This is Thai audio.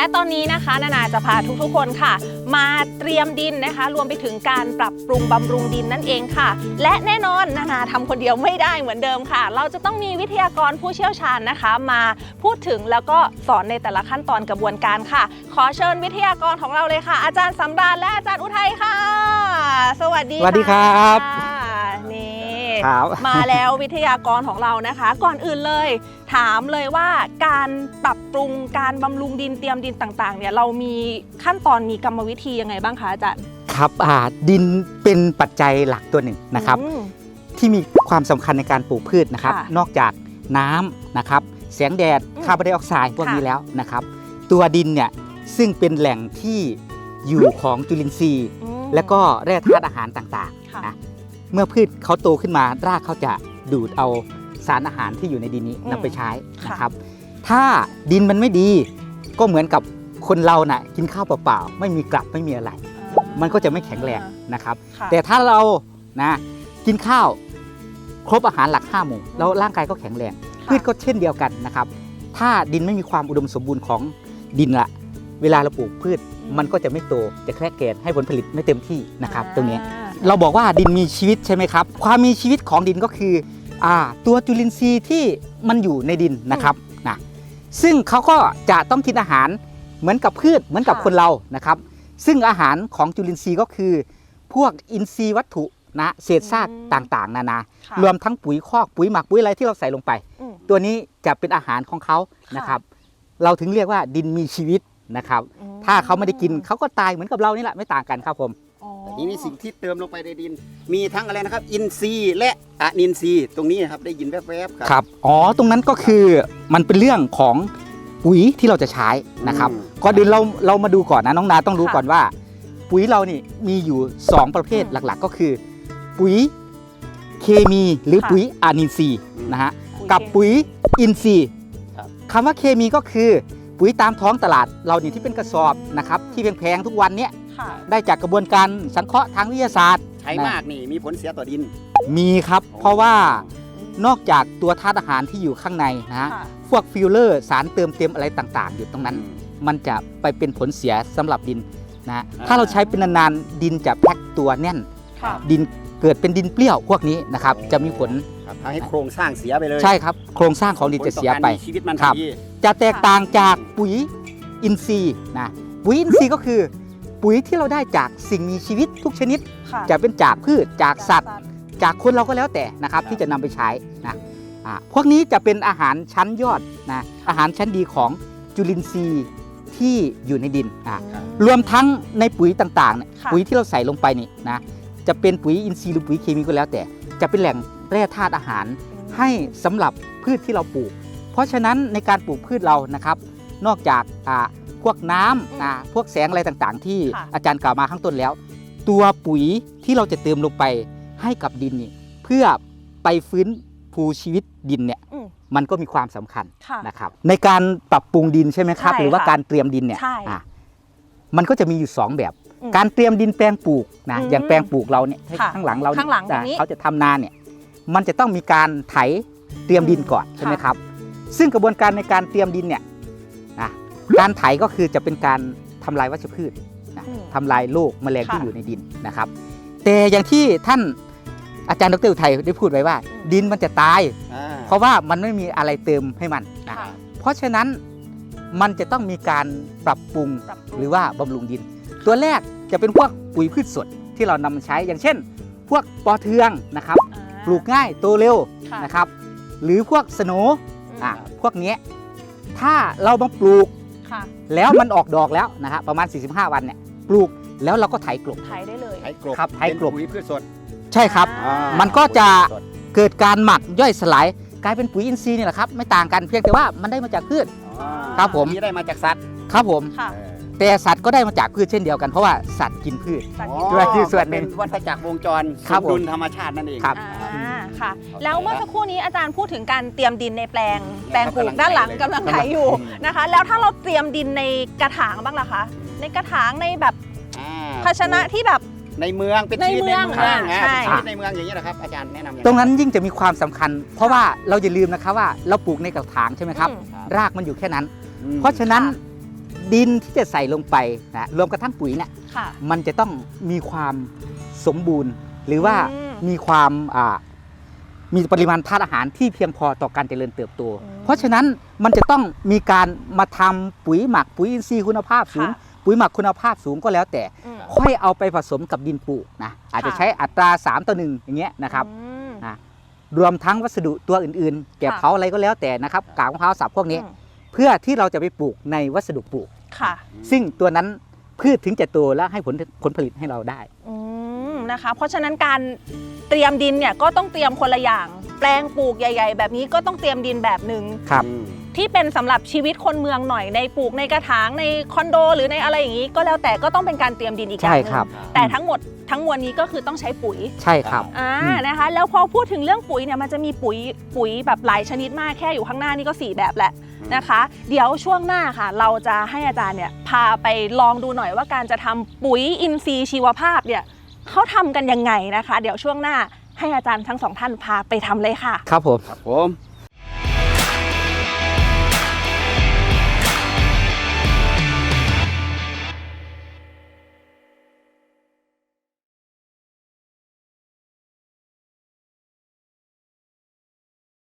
และตอนนี้นะคะนานาจะพาทุกๆคนค่ะ มาเตรียมดินนะคะ รวมไปถึงการปรับปรุงบำรุงดินนั่นเองค่ะ และแน่นอนนานาทำคนเดียวไม่ได้เหมือนเดิมค่ะ เราจะต้องมีวิทยากรผู้เชี่ยวชาญนะคะ มาพูดถึงแล้วก็สอนในแต่ละขั้นตอนกระบวนการค่ะ ขอเชิญวิทยากรของเราเลยค่ะ อาจารย์สำราญและอาจารย์อุทัยค่ะ สวัสดีสวัสดีครับค่ะนี่ครับมาแล้ววิทยากรของเรานะคะ ก่อนอื่นเลย ถามเลยว่าการปรับปรุงการบำรุงดินเตรียมดินต่างๆเนี่ยเรามีขั้นตอนมีกรรมวิธียังไงบ้างคะอาจารย์ครับอ่าดินเป็นปัจจัยหลักตัวหนึ่งนะครับอืมที่มีความสำคัญในการปลูกพืชนะครับค่ะนอกจากน้ำนะครับแสงแดดอืมคาร์บอนไดออกไซด์พวกค่ะนี้แล้วนะครับ ตัวดินเนี่ยซึ่งเป็นแหล่งที่อยู่ของจุลินทรีย์อืมและก็แร่ธาตุอาหารต่างค่ะๆนะเมื่อพืชเขาโตขึ้นมารากเขาจะดูดเอา สารอาหารที่อยู่ในดินนี้อืมนำไปใช้ค่ะนะครับ ถ้าดินมันไม่ดี ก็เหมือนกับคนเราน่ะกินข้าวเปล่าๆไม่มีกลับไม่มีอะไร มันก็จะไม่แข็งแรงนะครับ ค่ะ แต่ถ้าเรานะกินข้าวครบอาหารหลักห้าหมู่แล้วร่างกายก็แข็งแรงค่ะ พืชก็เช่นเดียวกันนะครับ ถ้าดินไม่มีความอุดมสมบูรณ์ของดินละ เวลาเราปลูกพืช มันก็จะไม่โตจะแครกเกนให้ผลผลิตไม่เต็มที่นะครับ ตรงนี้ อ่า เราบอกว่าดินมีชีวิตใช่ไหมครับ ความมีชีวิตของดินก็คือ อ่าตัวจุลินทรีย์ที่มันอยู่ในดินนะครับนะซึ่งเขาก็จะต้องกินอาหารเหมือนกับพืชเหมือนกับค่ะคนเรานะครับ ซึ่งอาหารของจุลินทรีย์ก็คือ พวกอินทรีย์วัตถุนะเศษซากต่างๆ นานาค่ะรวมทั้งปุ๋ยคอกปุ๋ยหมักปุ๋ยอะไรที่เราใส่ลงไปอืมตัวนี้จะเป็นอาหารของเขาค่ะนะครับ เราถึงเรียกว่าดินมีชีวิตนะครับอืมถ้าเขาไม่ได้กินเขาก็ตายเหมือนกับเรานี่แหละไม่ต่างกันครับผม อ๋อทีนี้สิ่งที่เติมลงไปในดิน มีทั้งอะไรนะครับ อินทรีย์และอะนินทรีย์ตรงนี้นะครับได้ยินแวบๆครับครับ อ๋อ ตรงนั้นก็คือมันเป็นเรื่องของปุ๋ยที่เราจะใช้นะครับอืมก่อนอื่นเราเรามาดูก่อนนะน้องนาต้องรู้ค่ะก่อนว่า ปุ๋ยเรานี่มีอยู่ 2 ประเภทอืมหลักๆ ก็คือ ปุ๋ยเคมีหรือค่ะปุ๋ยอะนินทรีย์อืมนะฮะปุ๋ยกับเคมีปุ๋ยอินทรีย์ครับคำว่าเคมีก็คือปุ๋ยตามท้องตลาดเรานี่ที่เป็นกระสอบนะครับที่แพงๆทุกวันเนี้ย ค่ะ ได้จากกระบวนการสังเคราะห์ทางวิทยาศาสตร์ ใช้มากนี่มีผลเสียต่อดิน มีครับ เพราะว่านอกจากตัวธาตุอาหารที่อยู่ข้างในนะฮะค่ะพวกฟิลเลอร์ สารเติมเต็มอะไรต่างๆ อยู่ตรงนั้น มันจะไปเป็นผลเสียสำหรับดินนะฮะอ่าถ้าเราใช้เป็นนานๆดินจะแพ็คตัวแน่น ค่ะ ดินเกิดเป็นดินเปรี้ยวพวกนี้นะครับจะมีผลครับทำให้โครงสร้างเสียไปเลยใช่ครับ โครงสร้างของดินจะเสียไป ผลต่อการมีชีวิตมันครับทันทีจะแตกต่างจากปุ๋ยอินทรีย์นะปุ๋ยอินทรีย์ก็คือ ปุ๋ยที่เราได้จากสิ่งมีชีวิตทุกชนิด ค่ะจะเป็นจากพืชจากสัตว์ จากคนเราก็แล้วแต่นะครับที่จะนำไปใช้นะอ่าพวกนี้จะเป็นอาหารชั้นยอดนะอาหารชั้นดีของจุลินทรีย์ที่อยู่ในดินอะอืมรวมทั้งในปุ๋ยต่างๆเนี่ยค่ะ ปุ๋ยที่เราใส่ลงไปนี่นะจะเป็นปุ๋ยอินทรีย์หรือปุ๋ยเคมีก็แล้วแต่ จะเป็นแหล่งแร่ธาตุอาหาร ให้สำหรับพืชที่เราปลูก เพราะฉะนั้นในการปลูกพืชเรานะครับ นอกจากอ่า พวกน้ำอ่าพวกแสงอะไรต่างๆ ที่ค่ะ อาจารย์กล่าวมาข้างต้นแล้ว ตัวปุ๋ยที่เราจะเติมลงไปให้กับดินนี่เพื่อไปฟื้นฟูชีวิตดินเนี่ยอืมมันก็มีความสำคัญค่ะ นะครับในการปรับปรุงดินใช่ไหมครับ ใช่หรือว่าค่ะการเตรียมดินเนี่ยใช่อะมันก็จะมีอยู่2แบบ อืมการเตรียมดินแปลงปลูกนะอืมอย่างแปลงปลูกเราเนี่ยค่ะข้างหลังเราเนี่ยข้างหลังตรงอะนี้เขาจะทำนาเนี่ยมันจะต้องมีการไถเตรียมดินก่อนอืมใช่ไหมค่ะครับ ซึ่งกระบวนการในการเตรียมดินเนี่ยนะ การไถก็คือจะเป็นการทำลายวัชพืชนะอืมทำลายโรคแมลงค่ะที่อยู่ในดินนะครับ แต่อย่างที่ท่านอาจารย์ดรอุทัยได้พูดไว้ว่าอืมดินมันจะตายอ่าเพราะว่ามันไม่มีอะไรเติมให้มันนะค่ะเพราะฉะนั้นมันจะต้องมีการปรับปรุงปรับปรุงหรือว่าบำรุงดิน ตัวแรกจะเป็นพวกปุ๋ยพืชสดที่เรานำมาใช้ อย่างเช่น พวกปอเทืองนะครับอ่าปลูกง่ายโตเร็วค่ะนะครับ หรือพวกสโหนอืมอะพวกเนี้ยถ้าเรามาปลูก ค่ะแล้วมันออกดอกแล้วนะครับประมาณ 45 วันเนี่ยปลูกแล้วเราก็ไถกลบ ไถได้เลย ไถกลบครับไถกลบ เป็นปุ๋ยพืชสดใช่ครับ อ่ามันก็จะสดเกิดการหมักย่อยสลาย กลายเป็นปุ๋ยอินทรีย์นี่แหละครับ ไม่ต่างกันเพียงแต่ว่ามันได้มาจากพืช อ๋อครับผมนี่ได้มาจากสัตว์ครับผม ค่ะเออแต่สัตว์ก็ได้มาจากพืชเช่นเดียวกันเพราะว่าสัตว์กินพืช สัตว์อ๋กินอด้วยที่ส่วนหนึ่งเป็วัฏจักรวงจรครับสมดุลธรรมชาตินั่นเองครับ อ่า ค่ะเข้าใจแล้วเมื่อสักครู่นี้อาจารย์พูดถึงการเตรียมดินในแปลงเนี่ยแปลงปลูกกำลังด้านหลังไถเลยกำลังไถอยู่นะคะ แล้วถ้าเราเตรียมดินในกระถางบ้างล่ะคะ ในกระถางในแบบอ่ภาชนะที่แบบในเมืองเป็นในชีวิตเมืในองเมืองอ่านะใช่เป็นชีวิตในเมืองอย่างนี้นะครับอาจารย์แนะนำอย่าตรงนั้นยิ่งจะมีความสำคัญ เพราะว่าเราอย่าลืมนะครับว่าเราปลูกในกระถางใช่ไหมครับอืมรากมันอยู่แค่นั้นอืมเพราะฉะนั้นค่ะดินที่จะใส่ลงไปนะรวมกระทั่งปุ๋ยเนี่ยค่ะมันจะต้องมีความสมบูรณ์ หรือว่าอืมมีความอ่า มีปริมาณธาตุอาหารที่เพียงพอต่อการเจริญเติบโตอืมเพราะฉะนั้นมันจะต้องมีการมาทำปุ๋ยหมักปุ๋ยอินทรีย์คุณภาพสูงค่ะปุ๋ยหมักคุณภาพสูงก็แล้วแต่อืมค่อยเอาไปผสมกับดินปลูกนะอาจจะค่ะใช้อัตรา 3 ต่อหนึ่งอย่างเงี้ยนะครับอืมนะรวมทั้งวัสดุตัวอื่นๆ แกะค่ะเผาอะไรก็แล้วแต่นะครับกากมะพร้าวสับพวกนี้อืมเพื่อที่เราจะไปปลูกในวัสดุปลูกค่ะซึ่งตัวนั้นพืชถึงจะโตและให้ผลผลผลิตให้เราได้อืม นะคะ เพราะฉะนั้นการเตรียมดินเนี่ยก็ต้องเตรียมคนละอย่าง แปลงปลูกใหญ่ ๆ แบบนี้ก็ต้องเตรียมดินแบบหนึ่งครับอืมที่เป็นสำหรับชีวิตคนเมืองหน่อยในปลูกในกระถางในคอนโด หรือในอะไรอย่างนี้ ก็แล้วแต่ก็ต้องเป็นการเตรียมดินอีกอย่างใช่หนึ่งครับ แต่ทั้งหมดทั้งมวลนี้ก็คือต้องใช้ปุ๋ยใช่ครับ อ่าอืม นะคะ แล้วพอพูดถึงเรื่องปุ๋ยเนี่ยมันจะมีปุ๋ยปุ๋ยแบบหลายชนิดมากแค่อยู่ข้างหน้านี่ก็4แบบแหละ นะคะ เดี๋ยวช่วงหน้าค่ะ เราจะให้อาจารย์เนี่ยพาไปลองดูหน่อยว่าการจะทำปุ๋ยอินทรีย์ชีวภาพเนี่ย เขาทำกันยังไงนะคะ เดี๋ยวช่วงหน้าให้อาจารย์ทั้งสองท่านพาไปทำเลยค่ะ ครับผม ครับผม